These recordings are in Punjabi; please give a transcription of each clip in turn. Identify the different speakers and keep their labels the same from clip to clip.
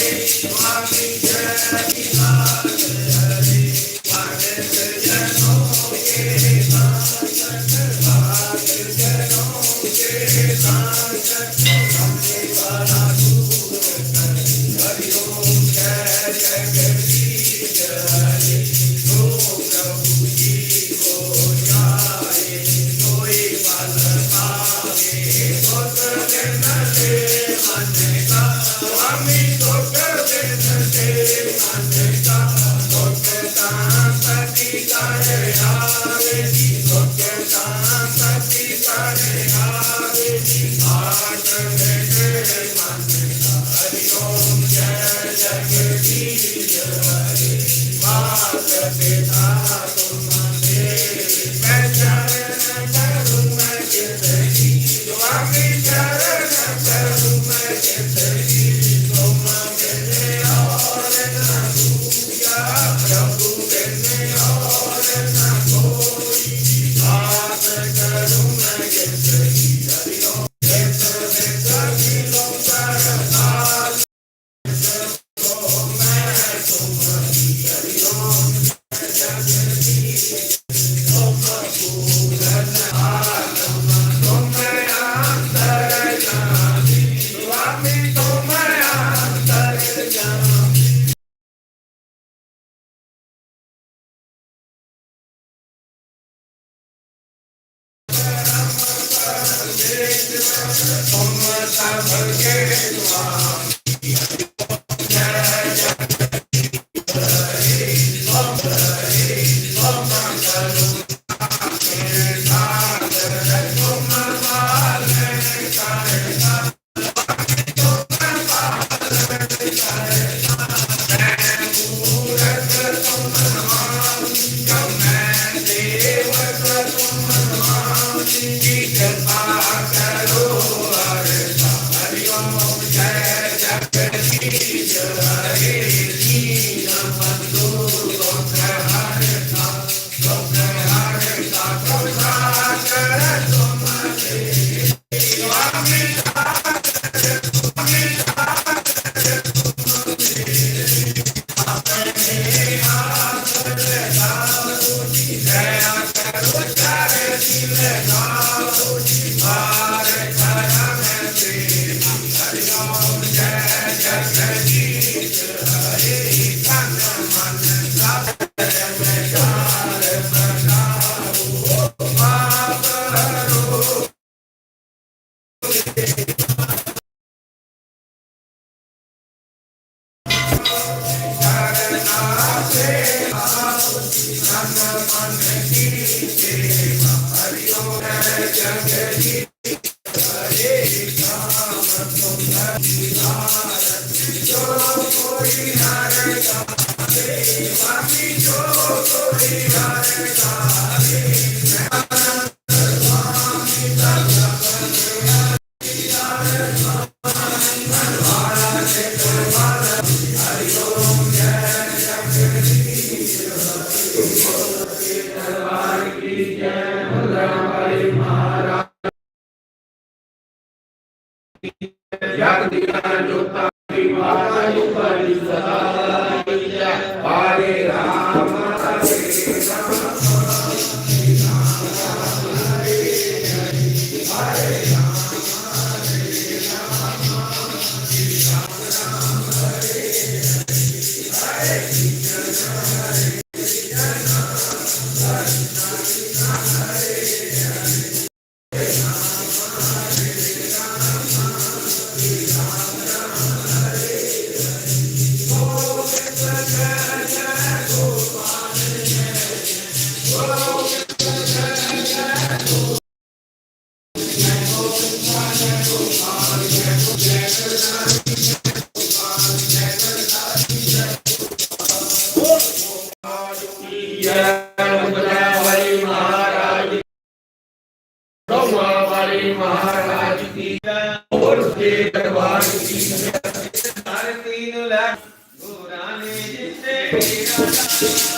Speaker 1: Amém. Thank you. pra Umar Sabhar Ke Damn, I said, what time is 11? Yeah. या दिव्या ज्योता की माता युगाली सदा दरबार की
Speaker 2: तीन लाख गुराने जिसे मेरा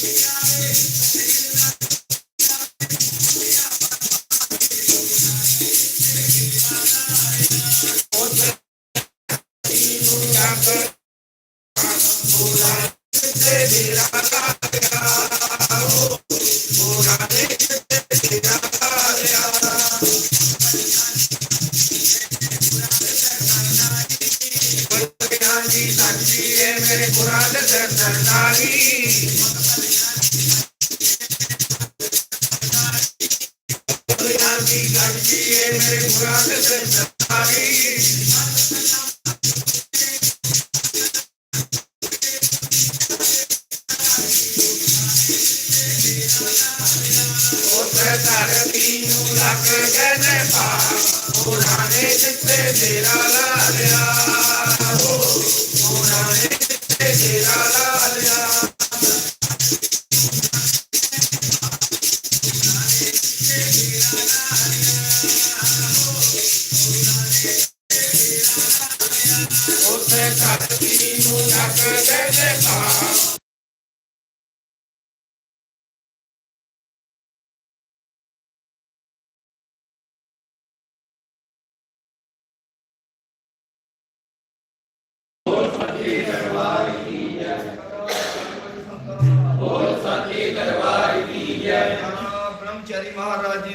Speaker 2: Thank you.
Speaker 1: Tiene cuatro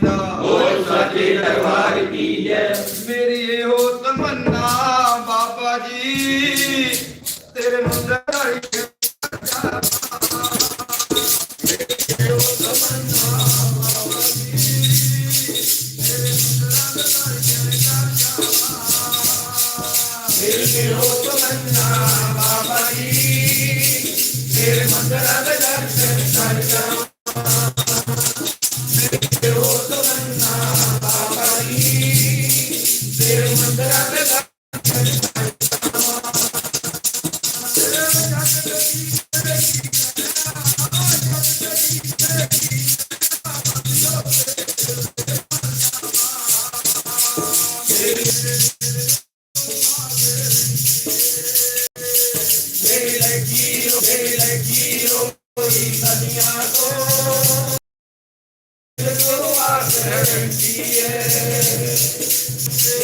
Speaker 1: ਦਾ। ਬੋਲ ਸੱਚੇ ਦਰਬਾਰ ਕੀ ਜੈ
Speaker 3: ਮੇਰੀ ਇਹੋ ਤਮੰਨਾ ਬਾਬਾ ਜੀ, ਤੇਰੇ ਮੁੰਦਰੀ
Speaker 1: ਬਾਬਾ ਜੀ ਤੇਰੇ ਮੰਦਰਾਂ ਦੇ ਦਰਸ਼ਨ ਕਰ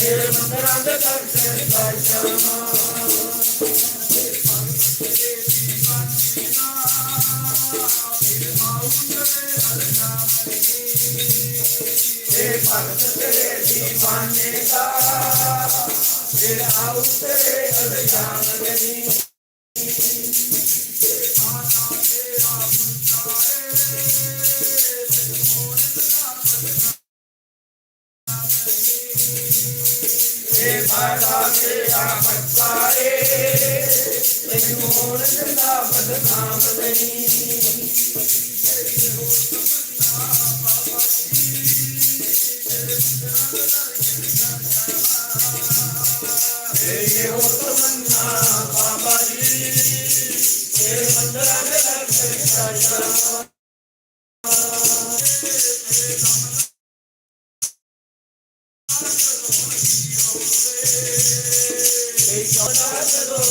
Speaker 1: ਤੇਰੇ ਮੰਦਰਾਂ ਦੇ ਕਰਦੇ ਪਾਸ਼ਾ ਭਗਤ ਤੇਰੇ ਦੀਵਾਨੇ ਦਾ ਤੇਰਾ ਉਤਰੇ ਅਰਦਾਨ ਗਨੀ ਪਾਏ ਤੈਨੂੰ ਹੁਣ ਜਿੰਦਾ ਬਦਨਾਮ ਨਹੀਂ।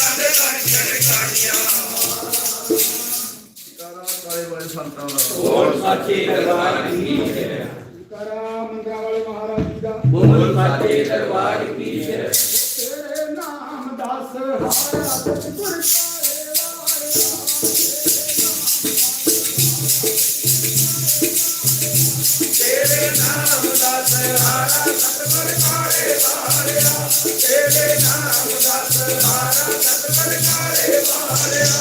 Speaker 1: ਜਾਂਦੇ ਤਾਂ ਛੱਡ
Speaker 3: ਕਾਣੀਆਂ ਕਾਲੇ ਵਾਲੇ ਸੰਤਾਂ ਦਾ
Speaker 2: ਬੋਲ ਸਾਚੇ ਦਰਬਾਰ ਕੀ ਹੈ?
Speaker 4: ਕਰਾ ਮੰਦਰਾ ਵਾਲੇ ਮਹਾਰਾਜ ਜੀ ਦਾ
Speaker 2: ਬੋਲ ਸਾਚੇ ਦਰਬਾਰ ਕੀ ਹੈ
Speaker 4: ਤੇਰੇ ਨਾਮ ਦਾਸ ਹਾਰਾ ਸਤਿਗੁਰ
Speaker 1: ਹਾਰਾ ਸਤਿਗੁਰ ਕਾਰੇ ਵਾਰਿਆ ਤੇਰੇ ਨਾਮ ਦਾ ਸਹਾਰਾ ਸਤਿਗੁਰ ਕਾਰੇ ਵਾਰਿਆ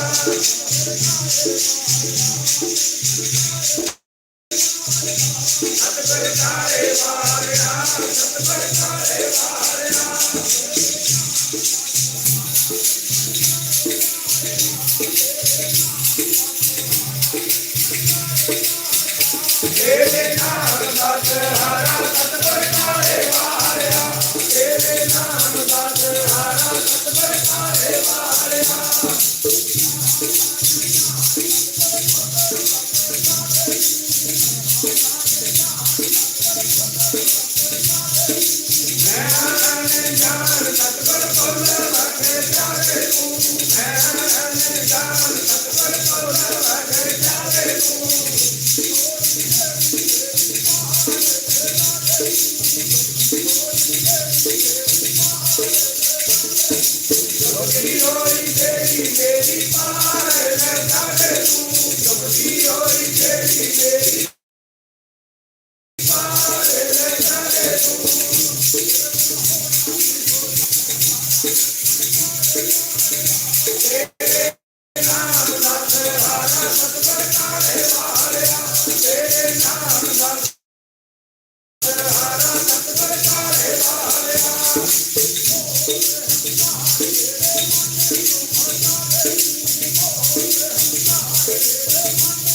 Speaker 5: Aleluia, aleluia.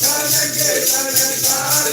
Speaker 5: धन
Speaker 1: के धन